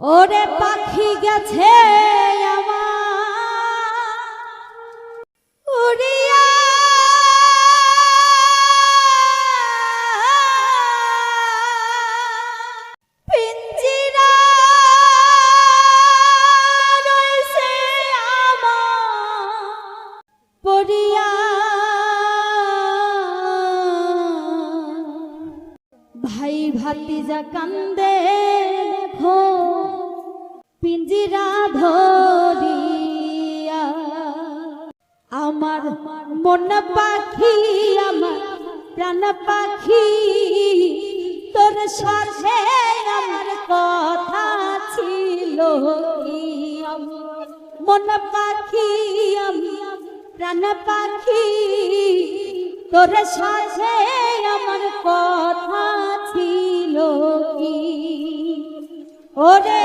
ওরে পাখি গেছে ভাই ভাতিজা কান্দে। পিঞ্জিরা ধরিয়া। আমার মন পাখি, আমার প্রাণ পাখি, তোর সাথে আমার কথা ছিল মন পাখি আমি প্রাণ পাখি, তোর সাথে আমার কথা ছিল কি? ওরে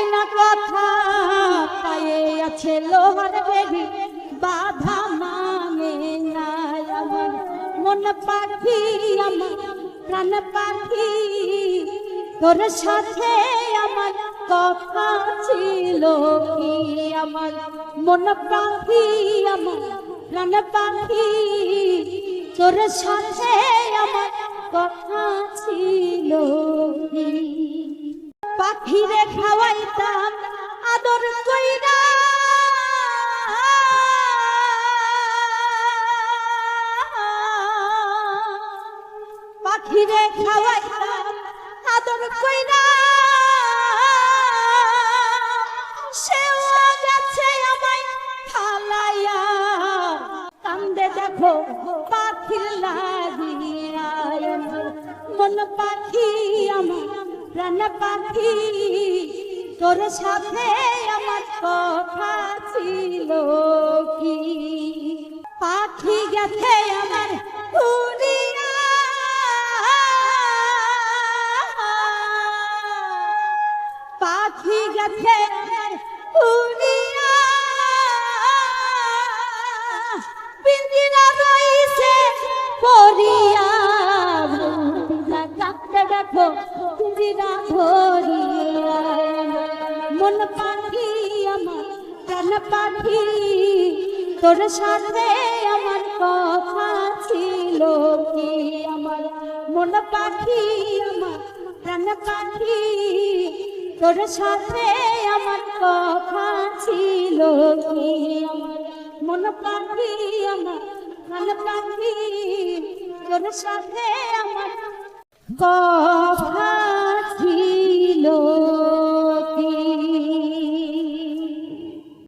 কয়না কথা? পায়ে আছে লোহার বেবি বাধা মানে না মন পাখি আমার, প্রাণ পাখি, তোর সাথে আমার কথা ছিল কি আমার? মন পাখি আমার, প্রাণ পাখি, তোর সাথে আমার কথা ছিল কি? পাখিরে পাখিরে খাওয়াইতাম আদর কইরা। সেও গেছে আমায় ফালাইয়া, কান্দে দেখো পাখির লাগিয়া মন পাখি আমার, প্রাণ পাখি। তোর সাথে আমার কথা ছিল কি? পাখি গেছে আমার উড়িয়া পিঞ্জিরা রইছে পড়িয়া। পিঞ্জিরা কাঁদতে আমার, প্রাণ তোর সাথে আমার কথা ছিল কি আমার? মন পাখি আমার, প্রাণ পাখি তোর সাথে আমার কথা ছিল কি? মন পাখি আমার, মন পাখি তোর সাথে আমার কথা